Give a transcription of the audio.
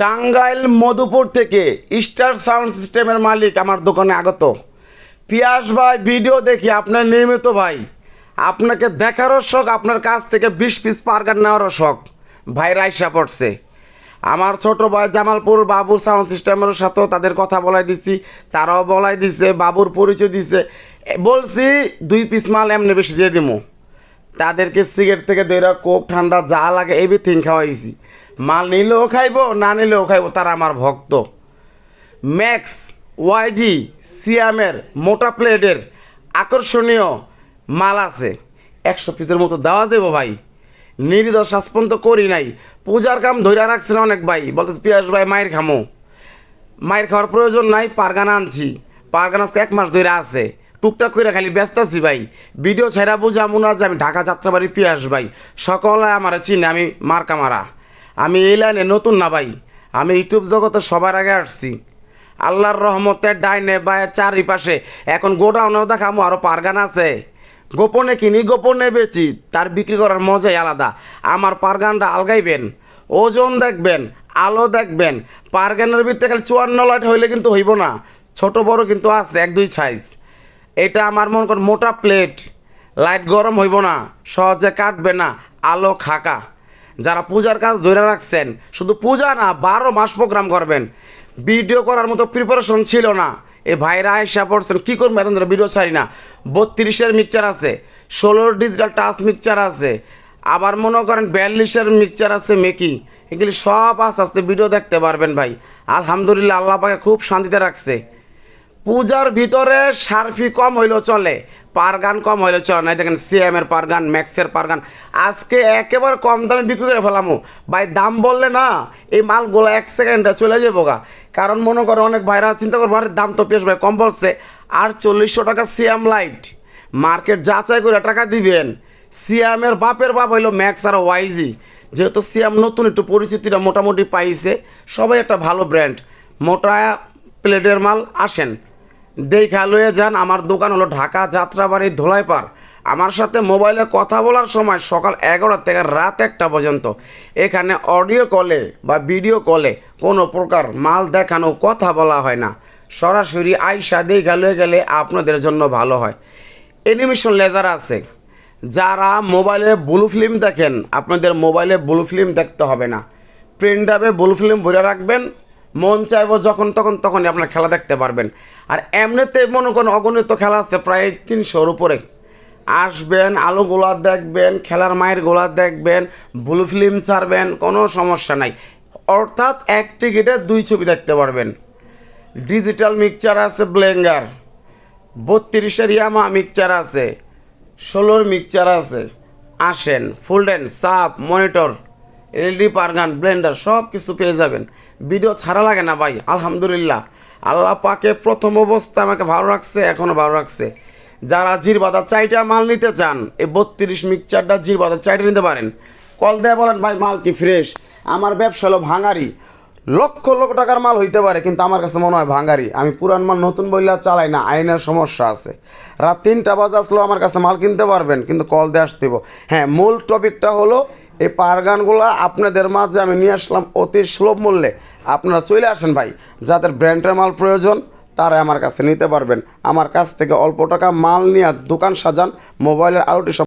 টাঙ্গাইল মধুপুর থেকে star sound সিস্টেমের মালিক আমার দোকানে আগত। পিয়াস ভাই, ভিডিও দেখি, আপনার নিয়মিত ভাই। আপনাকে দেখারও শখ, আপনার কাছ থেকে বিশ পিস পারগার নেওয়ারও শখ। ভাই রাইসা পড়ছে। আমার ছোট ভাই জামালপুর বাবুর সাউন্ড সিস্টেমের সাথেও তাদের কথা বলাই দিছি, তারাও বলাই দিছে, বাবুর পরিচয় দিছে। বলছি, দুই পিস মাল এমনি বেশি দিয়ে দিমু। তাদেরকে সিগারেট থেকে দইরা কোক, ঠান্ডা যা লাগে এভরিথিং খাওয়াইছি। মাল নিলেও খাইবো, না নিলেও খাইবো, তারা আমার ভক্ত। ম্যাক্স ওয়াইজি সিয়ামের মোটা প্লেটের আকর্ষণীয় মাল আছে। একশো পিসের মতো দেওয়া যাব ভাই। নির্দোষ শাসপন্ত করি নাই। পূজার কাম ধৈরা রাখছিল অনেক ভাই। বলতেছে, পিয়াস ভাই, মায়ের খামো। মায়ের খাওয়ার প্রয়োজন নাই, পারগানা আনছি। পারগানা আজকে এক মাস ধরে আছে। টুকটাক করে খালি ব্যস্ত আছি ভাই। ভিডিও ছেড়া বুঝে মনে হয় যে আমি ঢাকা যাত্রাবাড়ি পিয়াস ভাই। সকলে আমার চিনে, আমি মার্কা মারা। আমি এই লাইনে নতুন না ভাই। আমি ইউটিউব জগতে সবার আগে আসছি। আল্লাহর রহমতের ডাইনে বা চারিপাশে এখন গোডাউনেও দেখামো আরও পারগান আছে। গোপনে কিনি, গোপনে বেচি, তার বিক্রি করার মজাই আলাদা। আমার পারগানটা আলগাইবেন, ওজন দেখবেন, আলো দেখবেন, পারগানের ভিতরে খালি চুয়ান্ন লাইট হইলে কিন্তু হইব না। ছোট বড় কিন্তু আছে, এক দুই সাইজ এটা আমার মনে কর মোটা প্লেট লাইট গরম হইব না, সহজে কাটবে না, আলো খাকা। যারা পূজার কাজ ধরে রাখছেন, শুধু পূজা না, বারো মাস প্রোগ্রাম করবেন। ভিডিও করার মতো প্রিপারেশন ছিল না। এ ভাইরা আয়সা পড়ছেন, কী করব? এখন ধরে ভিডিও ছাড়ি না। বত্রিশের মিক্সচার আছে, ষোলোর ডিজিটাল টাচ মিক্সচার আছে, আবার মনে করেন বিয়াল্লিশের মিক্সচার আছে মেকি এগুলি সব আস্তে আস্তে ভিডিও দেখতে পারবেন ভাই। আলহামদুলিল্লাহ, আল্লাহ পাকে খুব শান্তিতে রাখছে। পূজার ভিতরে সার্ফি কম হইলেও চলে পারগান কম হইলেও চলে না দেখেন সিএমের পারগান ম্যাক্সের পারগান। আজকে একেবারে কম দামে বিক্রি করে ফেলামো। ভাই, দাম বললে না, এই মালগুলো এক সেকেন্ডে চলে যাব গা। কারণ মনে করো অনেক ভাইরা চিন্তা করব, আরে, দাম তো পেশ ভাই, কম বলছে। আর চল্লিশশো টাকা সিএম লাইট মার্কেট যাচাই করে টাকা দিবেন। সিয়ামের বাপের বাপ হইল ম্যাক্স আর ওয়াইজি যেহেতু সিয়াম নতুন, একটু পরিচিতিটা মোটামুটি পাইছে। সবাই একটা ভালো ব্র্যান্ড মোটা প্লেটের মাল আসেন। দেখা লয়ে যান, আমার দোকান হলো ঢাকা যাত্রাবাড়ি ধোলাইপার আমার সাথে মোবাইলে কথা বলার সময় সকাল এগারোটা থেকে রাত একটা পর্যন্ত। এখানে অডিও কলে বা ভিডিও কলে কোনো প্রকার মাল দেখানো, কথা বলা হয় না। সরাসরি আইসা দেখা লয়ে গেলে আপনাদের জন্য ভালো হয়। অ্যানিমেশন লেজার আছে। যারা মোবাইলে ব্লু ফিল্ম দেখেন, আপনাদের মোবাইলে ব্লু ফিল্ম দেখতে হবে না। প্রিন্টাবে ব্লু ফিল্ম ভরে রাখবেন মন চাইব যখন তখন তখনই আপনার খেলা দেখতে পারবেন। আর এমনিতে মনে করেন অগণিত খেলা আছে, প্রায় তিনশোর উপরে। আসবেন আলো গোলা দেখবেন, খেলার মায়ের গোলা দেখবেন ব্লু ফিল্ম ছাড়বেন, কোনো সমস্যা নাই। অর্থাৎ এক টিকিটে দুই ছবি দেখতে পারবেন। ডিজিটাল মিক্সচার আছে ব্লেঙ্গার বত্রিশের ইয়ামা মিক্সচার আছে, ষোলোর মিক্সচার আছে। আসেন ফুলডেন সাপ মনিটর এলইডি পারগান ব্লেন্ডার সব কিছু পেয়ে যাবেন। ভিডিও ছাড়া লাগে না ভাই, আলহামদুলিল্লাহ। আল্লাহ পাকে প্রথম অবস্থা আমাকে ভালো রাখছে এখনও ভালো রাখছে। যারা জিরবাদা চাইটা মাল নিতে চান, এই বত্রিশ মিক্সচারটা জিরবাদা চাইটা নিতে পারেন। কল দেয় বলেন, ভাই, মাল কি ফ্রেশ? আমার ব্যবসা হলো ভাঙারি। লক্ষ লক্ষ টাকার মাল হইতে পারে, কিন্তু আমার কাছে মনে হয় ভাঙারি। আমি পুরান মাল নতুন বইলা চালাই না, আইনের সমস্যা আছে। রাত তিনটা বাজে আসলেও আমার কাছে মাল কিনতে পারবেন, কিন্তু কল দিয়ে আসতে হইব। হ্যাঁ মূল টপিকটা হলো এই পারগানগুলো আপনাদের মাঝে আমি নিয়ে আসলাম অতি সুলভ মূল্যে। আপনারা চলে আসেন ভাই, যাদের ব্র্যান্ডের মাল প্রয়োজন তারা আমার কাছে নিতে পারবেন। আমার কাছ থেকে অল্প টাকা মাল নিয়ে দোকান সাজান, মোবাইলের আলোটি সব